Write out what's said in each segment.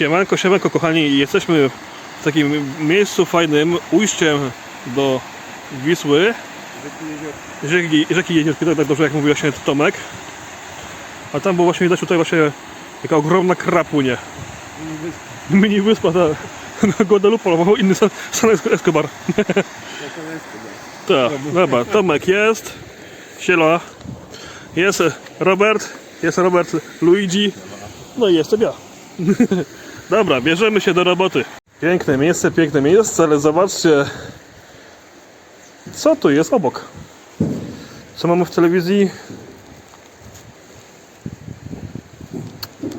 Siemanko, siemanko kochani, jesteśmy w takim miejscu fajnym, ujściem do Wisły, rzeki, rzeki Jeziorki, tak dobrze jak mówił właśnie Tomek. A tam było właśnie widać tutaj właśnie taka ogromna krapunie. Mini wyspa ta na Guadalupe, albo inny San, San Escobar. Tak, dobra, Tomek jest, Siela, jest Robert, jest Robert Luigi, no i jestem ja. Dobra, bierzemy się do roboty. Piękne miejsce, piękne miejsce, ale zobaczcie, co tu jest obok. Co mamy w telewizji?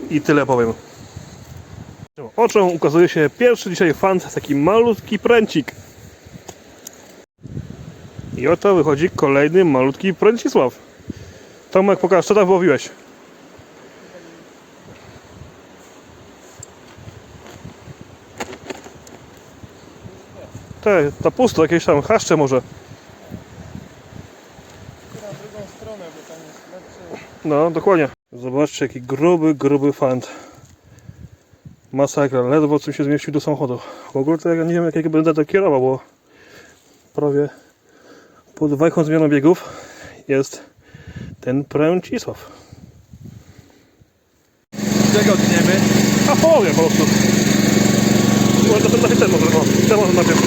I tyle powiem. Oczom ukazuje się pierwszy dzisiaj fant, taki malutki pręcik. I oto wychodzi kolejny malutki pręcisław. Tomek, pokaż, co tam wyłowiłeś? Te, to pusto, jakieś tam chaszcze może. Na drugą stronę, bo tam jest lepszy. No, dokładnie. Zobaczcie, jaki gruby, gruby fant. Masakra, ledwo co się zmieścił do samochodu. W ogóle to ja nie wiem, jak będę to kierował, bo prawie pod wajchą zmianą biegów jest ten Pręcisław. Czego tniemy? A połowie po prostu. Może to może, o, najpierw.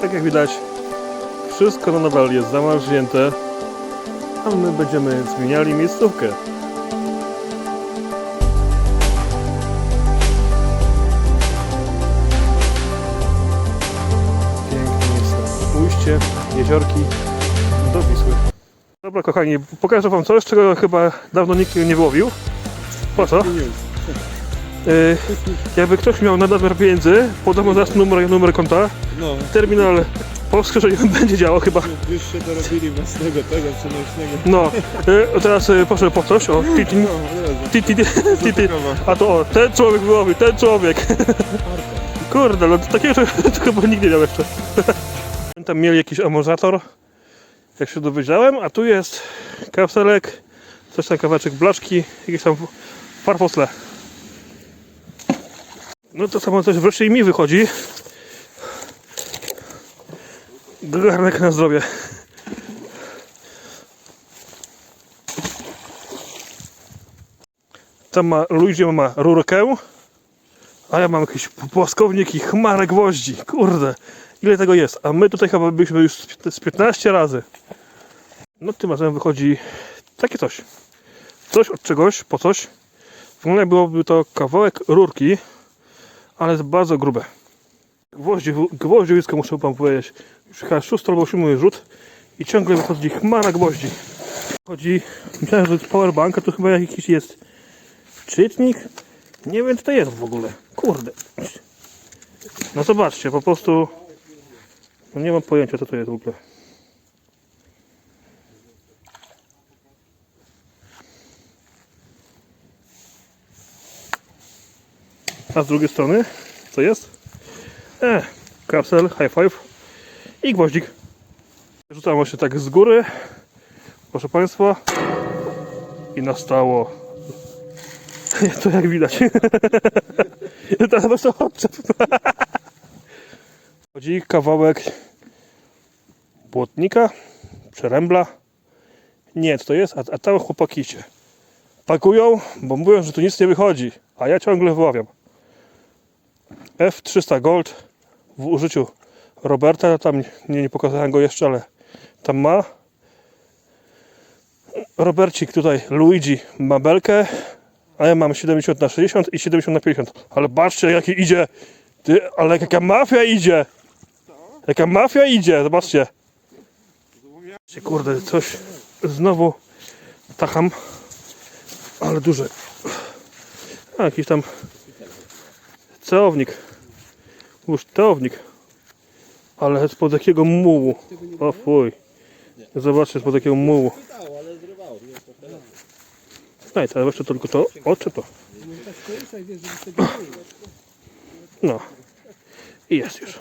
Tak jak widać, wszystko na nadal jest zamarznięte, a my będziemy zmieniali miejscówkę. Ujście, jeziorki do Wisły. Dobra kochani, pokażę wam coś, czego chyba dawno nikt nie wyłowił. Po co? Yy, jakby ktoś miał nadmiar pieniędzy, podam zaraz numer, numer konta. No, Terminal po skrzyżeniu będzie działał chyba. już się dorobili własnego tego przenośnego. No, yy, teraz yy, proszę po coś. O, ti, ti, No, od razu. ti, ti, ti, ti, ti. A to o, ten człowiek wyłowił, ten człowiek. Kurde, no to takiego to, to chyba nigdy nie miał jeszcze. Tam mieli jakiś amorzator, jak się dowiedziałem, a tu jest kapselek, coś tam kawałeczek blaszki, jakieś tam farfosle. No to samo też wreszcie i mi wychodzi. Garnek na zdrowie. Tam ma, Luigi ma rurkę, a ja mam jakiś płaskownik i chmarę gwoździ. Kurde, ile tego jest? A my tutaj chyba byliśmy już z z 15 razy. No tym razem wychodzi takie coś. Coś od czegoś, po coś. Wygląda byłoby to kawałek rurki, ale jest bardzo grube. Gwoździ, gwoździowisko muszę wam powiedzieć. Już chyba szósty albo siódmy rzut i ciągle wychodzi chmara gwoździ. Chodzi, myślałem, że to jest powerbank, a to chyba jakiś jest czytnik. Nie wiem, co to jest w ogóle. Kurde. No zobaczcie, po prostu no nie mam pojęcia, co to jest w ogóle. A z drugiej strony, co jest? E, kapsel, high five i gwoździk. Rzucam właśnie tak z góry, proszę Państwa, i nastało. To jak widać. Teraz to odczep. Chodzi kawałek błotnika, przerębla. Nie, co to jest? A, a chłopaki się pakują, bo mówią, że tu nic nie wychodzi. A ja ciągle wyławiam. F300 Gold w użyciu Roberta. Tam nie, nie pokazałem go jeszcze, ale tam ma. Robercik tutaj, Luigi ma belkę, a ja mam 70 na 60 i 70 na 50. Ale patrzcie jaki idzie. Ty, ale jaka mafia idzie. Jaka mafia idzie, zobaczcie. Kurde, coś znowu tacham. Ale duży. A, jakiś tam ceownik. Już teownik. Ale spod jakiego mułu. O fuj. Zobaczcie spod jakiego mułu. No i teraz jeszcze tylko to oczy to. No. I jest już.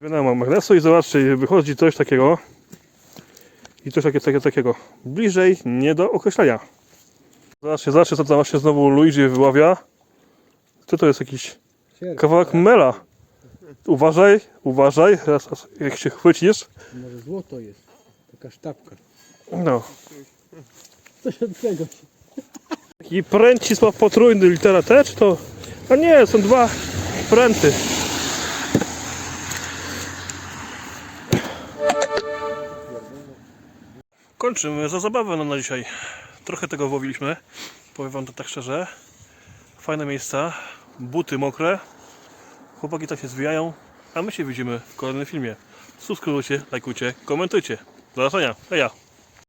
Wiadomo, magnesu i zobaczcie, wychodzi coś takiego. I coś takiego, takiego, takiego. Bliżej nie do określenia. Zobaczcie, zobaczcie co tam właśnie znowu Luigi wyławia. Co to jest jakiś kawałek mela? Uważaj, uważaj, raz, raz, jak się chwycisz. Może złoto jest. Taka sztabka. No. Coś od tego. Taki pręcisław potrójny, litera T, czy to... A nie, są dwa pręty. Kończymy za zabawę no, na dzisiaj. Trochę tego łowiliśmy, powiem wam to tak szczerze. Fajne miejsca, buty mokre, chłopaki tak się zwijają, a my się widzimy w kolejnym filmie. Subskrybujcie, lajkujcie, komentujcie. Do zobaczenia, heja!